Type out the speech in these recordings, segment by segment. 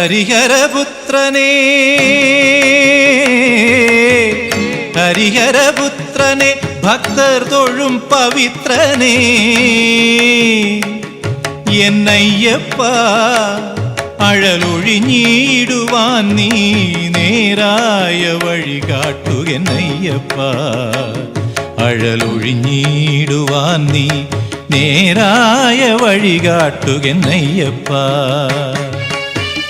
ഹരിഹരപുത്രനേ ഹരിഹരപുത്രനെ ഭക്തർ തൊഴും പവിത്രനേ. എന്നയ്യപ്പ അഴലൊഴിഞ്ഞിടുവാൻ നീ നേരായ വഴി കാട്ടുകെന്നയ്യപ്പ അഴലൊഴിഞ്ഞിടുവാൻ നീ നേരായ വഴി കാട്ടുകെന്നയ്യപ്പ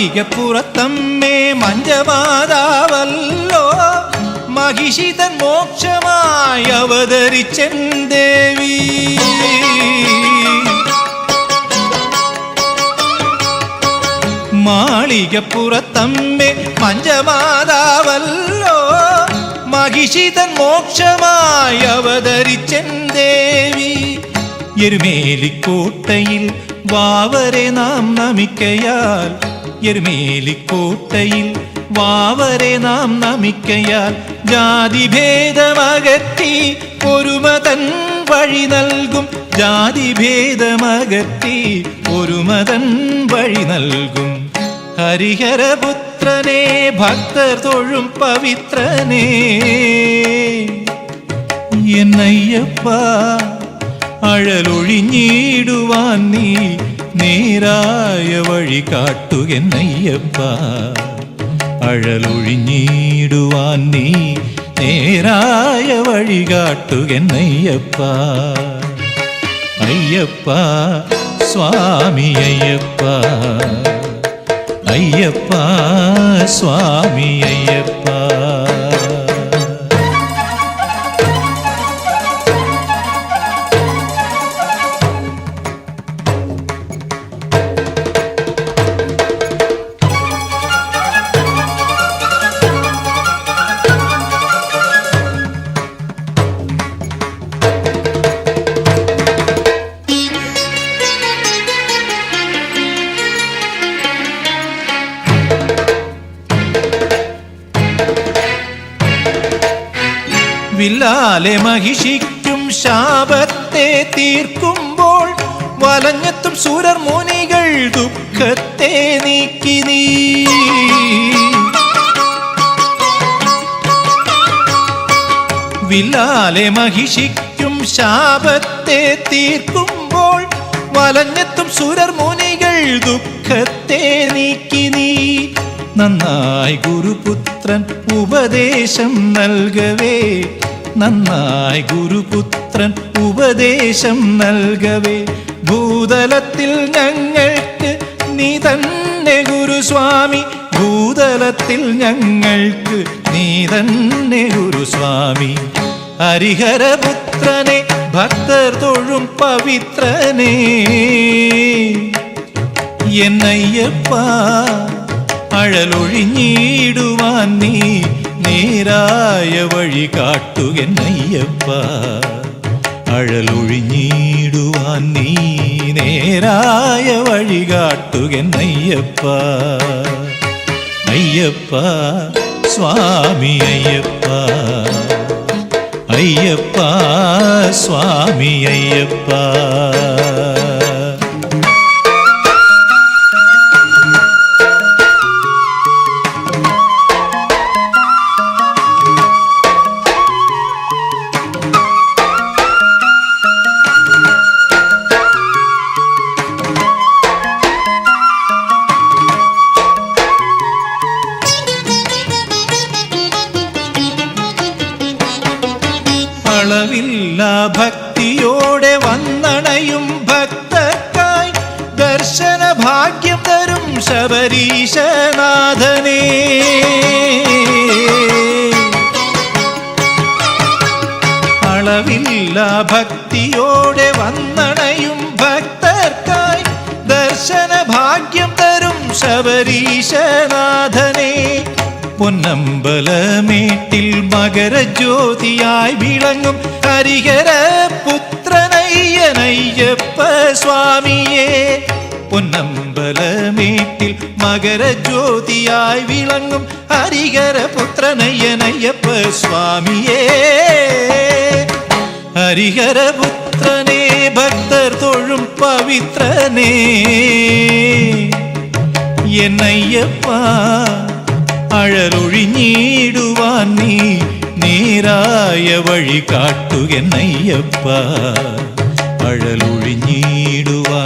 മാളികപ്പുറത്തമ്മേ മഞ്ചമാതാവല്ലോ മഹിഷിതൻ മോക്ഷമായി അവതരിച്ചൻ ദേവി. മാളികപ്പുറത്തമ്മേ മഞ്ചമാതാവല്ലോ മഹിഷിതൻ മോക്ഷമായി അവതരിച്ചൻ ദേവി. എരുമേലിക്കോട്ടയിൽ വാവരെ നാം നമിക്കയാൽ എരുമേലിക്കോട്ടയിൽ വാവരെ നാം നമിക്കയാൽ ജാതിഭേദമകറ്റി ഒരുമതൻ വഴി നൽകും. ജാതിഭേദമകറ്റി ഒരുമതൻ വഴി നൽകും. ഹരിഹരപുത്രനെ ഭക്തർ തൊഴും പവിത്രനേ. എന്നയ്യപ്പ അഴലൊഴിഞ്ഞിടുവാൻ നീ നേരായ വഴി കാട്ടുകെന്നയ്യപ്പ അഴലൊഴിഞ്ഞിടുവാൻ നീ നേരായ വഴി കാട്ടുകെന്നയ്യപ്പ അയ്യപ്പ സ്വാമി അയ്യപ്പ അയ്യപ്പ സ്വാമി അയ്യപ്പ വില്ലാലെ മഹിഷിക്കും ശാപത്തെ തീർക്കുമ്പോൾ വലഞ്ഞെത്തും സുരർ മുനികൾ ദുഃഖത്തെ നീക്കി നീ. വില്ലാലെ മഹിഷിക്കും ശാപത്തെ തീർക്കുമ്പോൾ വലഞ്ഞെത്തും സുരർ മുനികൾ ദുഃഖത്തെ നീക്കി നീ. നന്നായി ഗുരുപുത്രൻ ഉപദേശം നൽകവേ. നന്നായി ഗുരുപുത്രൻ ഉപദേശം നൽകവേ. ഭൂതലത്തിൽ ഞങ്ങൾക്ക് നീ തന്നെ ഗുരുസ്വാമി. ഭൂതലത്തിൽ ഞങ്ങൾക്ക് നീ തന്നെ ഗുരുസ്വാമി. ഹരിഹരപുത്രനെ ഭക്തർ തൊഴും പവിത്രനെ. എന്നയ്യപ്പ അഴലൊഴിഞ്ഞിടുവാൻ നീ നേരായ വഴി കാട്ടുകെന്നയ്യപ്പ അഴലൊഴിഞ്ഞിടുവാൻ നീ നേരായ വഴി കാട്ടുകെന്നയ്യപ്പ അയ്യപ്പ സ്വാമി അയ്യപ്പ അയ്യപ്പ സ്വാമി അയ്യപ്പ എല്ലാ ഭക്തിയോടെ വന്നണയും ഭക്തക്കായി ദർശന ഭാഗ്യം തരും ശബരീശനാഥനെ. അളവില്ല ഭക്തിയോടെ വന്നണയും ഭക്തർക്കായി ദർശന ഭാഗ്യം തരും ശബരീശനാഥനെ. பொன்னம்பலமேட்டில் மகர ஜோதியாய் விளங்கும் ஹரிகர புத்திரனையனையப்ப சுவாமியே. பொன்னம்பலமேட்டில் மகர ஜோதியாய் விளங்கும் ஹரிகர புத்திரனையனையப்ப சுவாமியே. ஹரிகர புத்திரனே பக்தர் தொழும் பவித்ரனே. என்னையப்பா അഴലൊഴിഞ്ഞിടുവാൻ നീ നേരായ വഴി കാട്ടുകെന്നയ്യപ്പ അഴലൊഴിഞ്ഞിടുവാൻ